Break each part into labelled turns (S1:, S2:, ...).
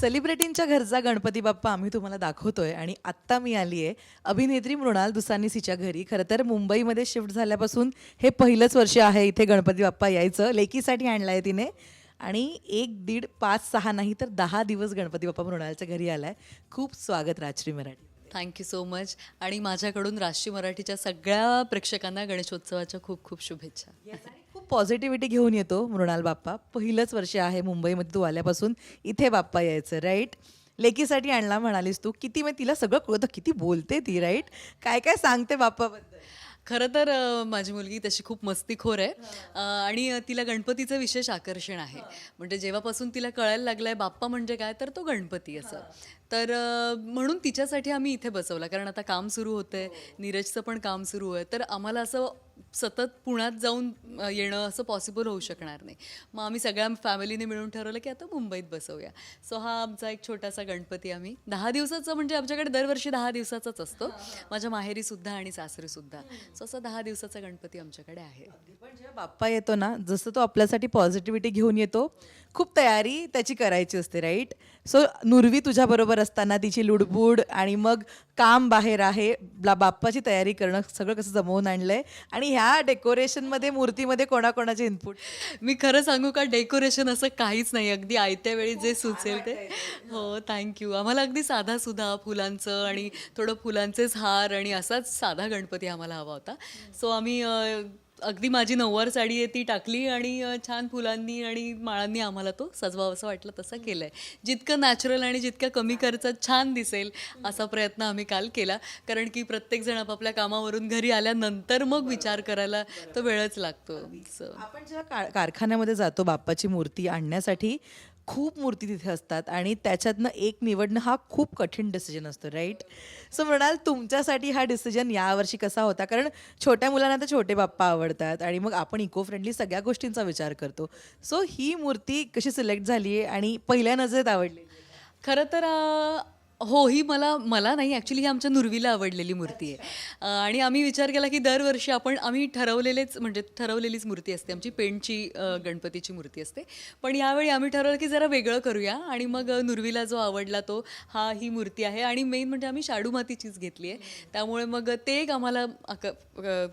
S1: सेलिब्रिटींच्या घरचा गणपती बाप्पा आम्ही तुम्हाला दाखवतोय आणि आत्ता मी आली आहे अभिनेत्री मृणाल दुसानीसीच्या घरी. खरं तर मुंबईमध्ये शिफ्ट झाल्यापासून हे पहिलंच वर्ष आहे इथे गणपती बाप्पा यायचं. लेकीसाठी आणलं आहे तिने. आणि एक दीड पाच सहा नाही तर दहा दिवस गणपती बाप्पा मृणालच्या घरी आलाय. खूप स्वागत Rajshri Marathi.
S2: Thank you so much आणि माझ्याकडून राष्ट्रीय मराठीच्या सगळ्या प्रेक्षकांना गणेशोत्सवाच्या खूप खूप शुभेच्छा.
S1: खूप पॉझिटिव्हिटी घेऊन येतो मृणाल बाप्पा. पहिलंच वर्ष आहे मुंबईमध्ये तू आल्यापासून इथे बाप्पा यायचं राईट लेकीसाठी आणला म्हणालीस तू. किती मग तिला सगळं कळतं किती बोलते ती राईट काय काय सांगते बाप्पाबद्दल?
S2: खरं तर माझी मुलगी तशी खूप मस्तीखोर आहे. आणि तिला गणपतीचं विशेष आकर्षण आहे. म्हणजे जेव्हापासून तिला कळायला लागलं आहे बाप्पा म्हणजे काय तर तो गणपती असं. तर म्हणून तिच्यासाठी आम्ही इथे बसवला. कारण आता काम सुरू होतं आहे नीरजचं पण काम सुरू आहे. तर आम्हाला असं सतत पुण्यात जाऊन येणं असं पॉसिबल होऊ शकणार नाही. मग आम्ही सगळ्या फॅमिलीने मिळून ठरवलं की आता मुंबईत बसवूया. सो हा आमचा एक छोटासा गणपती आम्ही. दहा दिवसाचा म्हणजे आमच्याकडे दरवर्षी दहा दिवसाचाच असतो. माझ्या माहेरीसुद्धा आणि सासरीसुद्धा सो असा दहा दिवसाचा गणपती आमच्याकडे आहे.
S1: पण जेव्हा बाप्पा येतो ना जसं तो आपल्यासाठी पॉझिटिव्हिटी घेऊन येतो खूप तयारी त्याची करायची असते राईट सो नुरवी तुझ्याबरोबर असताना तिची लुडबुड आणि मग काम बाहेर आहे. बा- बाप्पाची तयारी करणं सगळं कसं जमवून आणलंय. आणि ह्या डेकोरेशनमध्ये मूर्तीमध्ये कोणाकोणाचे इनपुट
S2: मी खरं सांगू का डेकोरेशन असं काहीच नाही. अगदी आयत्या वेळी जे सुचेल ते. हो. थँक्यू आम्हाला अगदी साधा सुधा फुलांचं आणि थोडं फुलांचेच हार आणि असाच साधा गणपती आम्हाला हवा होता. सो आम्ही अगदी माझी नऊवार साडी आहे ती टाकली आणि छान फुलांनी आणि माळांनी आम्हाला तो सजवावा असं वाटलं तसं केलं आहे जितकं नॅचरल आणि जितक्या कमी खर्चात छान दिसेल असा प्रयत्न आम्ही काल केला. कारण की प्रत्येकजण आपापल्या कामावरून घरी आल्यानंतर मग विचार करायला तो वेळच लागतो.
S1: आपण जेव्हा कारखान्यामध्ये जातो बाप्पाची मूर्ती आणण्यासाठी खूप मूर्ती तिथे असतात आणि त्याच्यातनं एक निवडणं हा खूप कठीण डिसिजन असतो राईट सो म्हणाल तुमच्यासाठी हा डिसिजन यावर्षी कसा होता? कारण छोट्या मुलांना तर छोटे बाप्पा आवडतात आणि मग आपण इको फ्रेंडली सगळ्या गोष्टींचा विचार करतो. सो ही मूर्ती कशी सिलेक्ट झाली आहे आणि पहिल्या नजरेत आवडली
S2: खरं तर हो ही मला मला नाही ॲक्च्युली ही आमच्या नुरवीला आवडलेली मूर्ती आहे. आणि आम्ही विचार केला की दरवर्षी आपण आम्ही ठरवलेलेच म्हणजे ठरवलेलीच मूर्ती असते. आमची पेंटची गणपतीची मूर्ती असते. पण यावेळी आम्ही ठरवलं की जरा वेगळं करूया आणि मग नुरवीला जो आवडला तो हा ही मूर्ती आहे. आणि मेन म्हणजे आम्ही शाडू मातीचीच घेतली आहे. त्यामुळे मग ते एक आम्हाला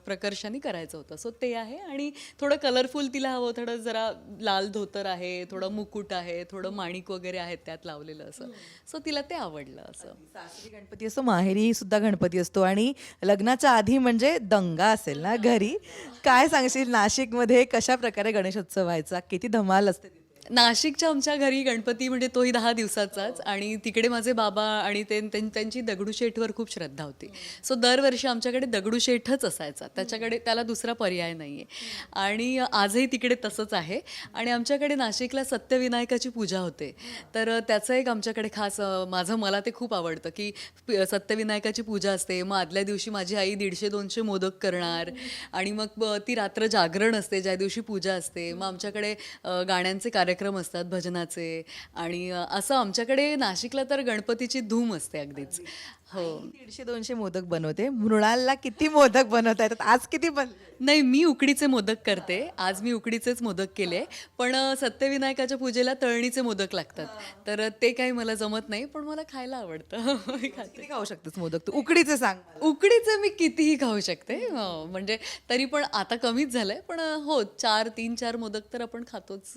S2: प्रकर्षाने करायचं होतं. सो ते आहे आणि थोडं कलरफुल तिला हवं थोडं जरा लाल धोतर आहे थोडं मुकुट आहे थोडं माणिक वगैरे आहेत त्यात लावलेलं असं. सो तिला ते आवडलं. असं.
S1: सासरी गणपती असतो माहेरी सुद्धा गणपती असतो. आणि लग्नाच्या आधी म्हणजे दंगा असेल ना घरी. काय सांगशील? नाशिकमध्ये कशा प्रकारे गणेशोत्सव व्हायचा? किती धमाल असते?
S2: नाशिकच्या आमच्या घरी गणपती म्हणजे तोही दहा दिवसाचाच आणि तिकडे माझे बाबा आणि ते त्यां- त्यांची दगडूशेठवर खूप श्रद्धा होती. सो दरवर्षी आमच्याकडे दगडूशेठच असायचा. त्याच्याकडे त्याला दुसरा पर्याय नाही आहे आणि आजही तिकडे तसंच आहे. आणि आमच्याकडे नाशिकला सत्यविनायकाची पूजा होते. तर त्याचं एक आमच्याकडे खास माझं मला ते खूप आवडतं की सत्यविनायकाची पूजा असते. मग आदल्या दिवशी माझी आई दीडशे दोनशे मोदक करणार. आणि मग ती रात्र जागरण असते. ज्या दिवशी पूजा असते. मग आमच्याकडे गाण्यांचे कार्यक्रम असतात भजनाचे आणि असं आमच्याकडे नाशिकला तर गणपतीची धूम असते अगदीच. हो.
S1: दीडशे दोनशे मोदक बनवते. मृणालला किती मोदक बनवता येतात? आज किती बन
S2: नाही मी उकडीचे मोदक करते. आज मी उकडीचेच मोदक केले. पण अ, सत्यविनायकाच्या पूजेला तळणीचे मोदक लागतात. तर ते काही मला जमत नाही पण मला खायला आवडतं. मी खाते.
S1: किती खाऊ शकतेस मोदक? तू उकडीचे सांग.
S2: उकडीचे मी कितीही खाऊ शकते. हो, म्हणजे तरी पण आता कमीच झालंय. पण हो चार तीन चार मोदक तर आपण खातोच.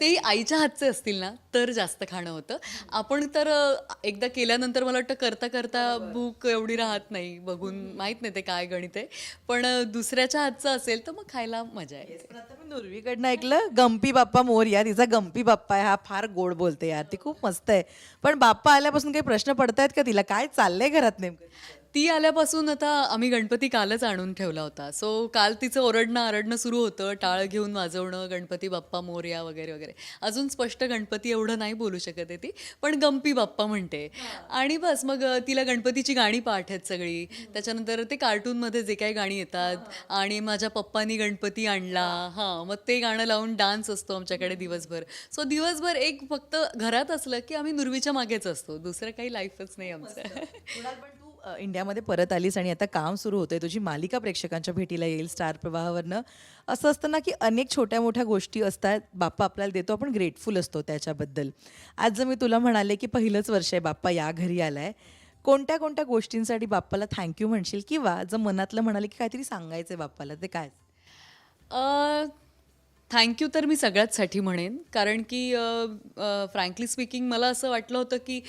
S2: तेही आईच्या हातचे असतील ना तर जास्त खाणं होतं. आपण तर अ, एकदा केल्यानंतर मला वाटतं करता करता भूक एवढी राहत नाही बघून माहीत नाही ते काय गणित आहे. पण दुसऱ्याच्या हातचं असेल तर मग खायला मजा येते.
S1: आता मी नुरवीकडनं ऐकलं गंपी बाप्पा मोरया तिचा गंपी बाप्पा आहे हा फार गोड बोलते यार ती खूप मस्त आहे. पण बाप्पा आल्यापासून काही प्रश्न पडतायत का तिला? काय चाललंय घरात नेमकं?
S2: ती आल्यापासून आता आम्ही गणपती कालच आणून ठेवला होता. सो काल तिचं ओरडणं आरडणं सुरू होतं. टाळ घेऊन वाजवणं गणपती बाप्पा मोरया वगैरे वगैरे. अजून स्पष्ट गणपती एवढं नाही बोलू शकत आहे ती पण गंपी बाप्पा म्हणते. आणि बस मग तिला गणपतीची गाणी पाठ आहेत सगळी. त्याच्यानंतर ते कार्टूनमध्ये जे काही गाणी येतात आणि माझ्या पप्पानी गणपती आणला. हां मग ते गाणं लावून डान्स असतो आमच्याकडे दिवसभर. सो दिवसभर एक फक्त घरात असलं की आम्ही नुरवीच्या मागेच असतो. दुसरं काही लाईफच नाही आमचं.
S1: अ, इंडियामध्ये परत आलीस आणि आता काम सुरू होतंय. तुझी मालिका प्रेक्षकांच्या भेटीला येईल स्टार प्रवाहावरनं. असं असतं ना की अनेक छोट्या मोठ्या गोष्टी असतात. बाप्पा आपल्याला देतो आपण ग्रेटफुल असतो त्याच्याबद्दल. आज जर मी तुला म्हणाले की पहिलंच वर्ष आहे बाप्पा या घरी आलाय. कोणत्या कोणत्या गोष्टींसाठी बाप्पाला थँक्यू म्हणशील? किंवा जर मनातलं म्हणाले की काहीतरी सांगायचंय बाप्पाला ते काय?
S2: थँक्यू तर मी सगळ्याचसाठी म्हणेन. कारण की फ्रँकली स्पीकिंग मला असं वाटलं होतं की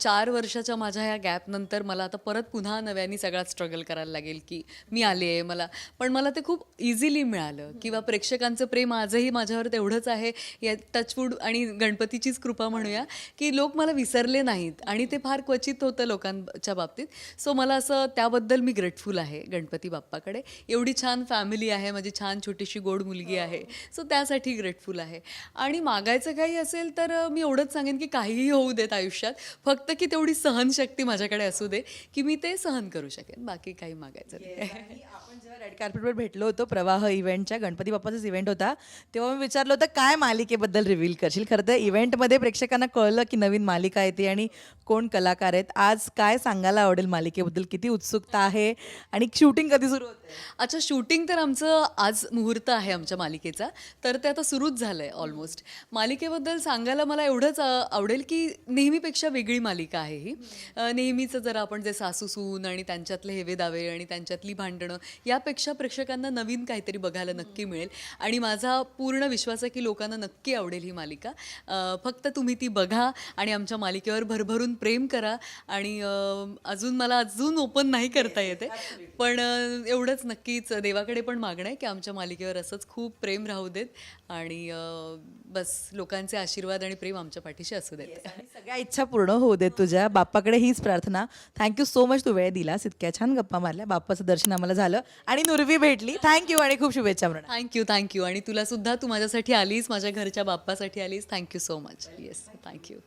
S2: चार वर्षाच्या माझ्या ह्या गॅपनंतर मला आता परत पुन्हा नव्याने सगळ्यात स्ट्रगल करायला लागेल की मी आले आहे मला. पण मला ते खूप इझिली मिळालं. किंवा प्रेक्षकांचं प्रेम आजही माझ्यावर तेवढंच आहे. या टचवूड आणि गणपतीचीच कृपा म्हणूया की लोक मला विसरले नाहीत. आणि ते फार क्वचित होतं लोकांच्या बाबतीत. सो मला असं त्याबद्दल मी ग्रेटफुल आहे गणपती बाप्पाकडे. एवढी छान फॅमिली आहे. माझी छान छोटीशी गोड मुलगी आहे. सो त्यासाठी ग्रेटफुल आहे. आणि मागायचं काही असेल तर मी एवढंच सांगेन की काहीही होऊ देत आयुष्यात. फक्त की तेवढी सहनशक्ती माझ्याकडे असू दे की मी ते सहन करू शकेन. बाकी काही मागायचं नाही.
S1: आपण जेव्हा रेड कार्पेटवर भेटलो होतो प्रवाह इव्हेंटच्या गणपती बाप्पाचाच इव्हेंट होता तेव्हा मी विचारलं होतं काय मालिकेबद्दल रिव्हील करशील? खरं तर इव्हेंटमध्ये प्रेक्षकांना कळलं की नवीन मालिका येते आणि कोण कलाकार आहेत. आज काय सांगायला आवडेल मालिकेबद्दल? किती उत्सुकता आहे? आणि शूटिंग कधी सुरू होते?
S2: अच्छा शूटिंग तर आमचं आज मुहूर्त आहे आमच्या मालिकेचा. तर ते आता सुरूच झालं आहे ऑलमोस्ट मालिकेबद्दल सांगायला मला एवढंच आवडेल की नेहमीपेक्षा वेगळी मालिका आहे ही. नेहमीचं जर आपण जे सासू सून आणि त्यांच्यातले हेवे दावे आणि त्यांच्यातली भांडणं यापेक्षा प्रेक्षकांना नवीन काहीतरी बघायला नक्की मिळेल. आणि माझा पूर्ण विश्वास आहे की लोकांना नक्की आवडेल ही मालिका. फक्त तुम्ही ती बघा आणि आमच्या मालिकेवर भरभरून प्रेम करा आणि अजून मला अजून ओपन नाही करता येते. पण एवढंच नक्कीच देवाकडे पण मागणं आहे की आमच्या मालिकेवर असंच खूप प्रेम राहू देत आणि बस लोकांचे आशीर्वाद आणि प्रेम आमच्या पाठीशी असू देत.
S1: आणि सगळ्या इच्छा पूर्ण होऊ देत तुझ्या. बाप्पाकडे हीच प्रार्थना. थँक्यू सो मच तू वेळ दिलास. इतक्या छान गप्पा मारल्या. बाप्पाचं दर्शन आम्हाला झालं. आणि नुरवी भेटली. थँक्यू आणि खूप शुभेच्छा म्हणा.
S2: थँक्यू थँक्यू आणि तुला सुद्धा तू माझ्यासाठी आलीस माझ्या घरच्या बाप्पासाठी आलीस. Thank you so much yes thank you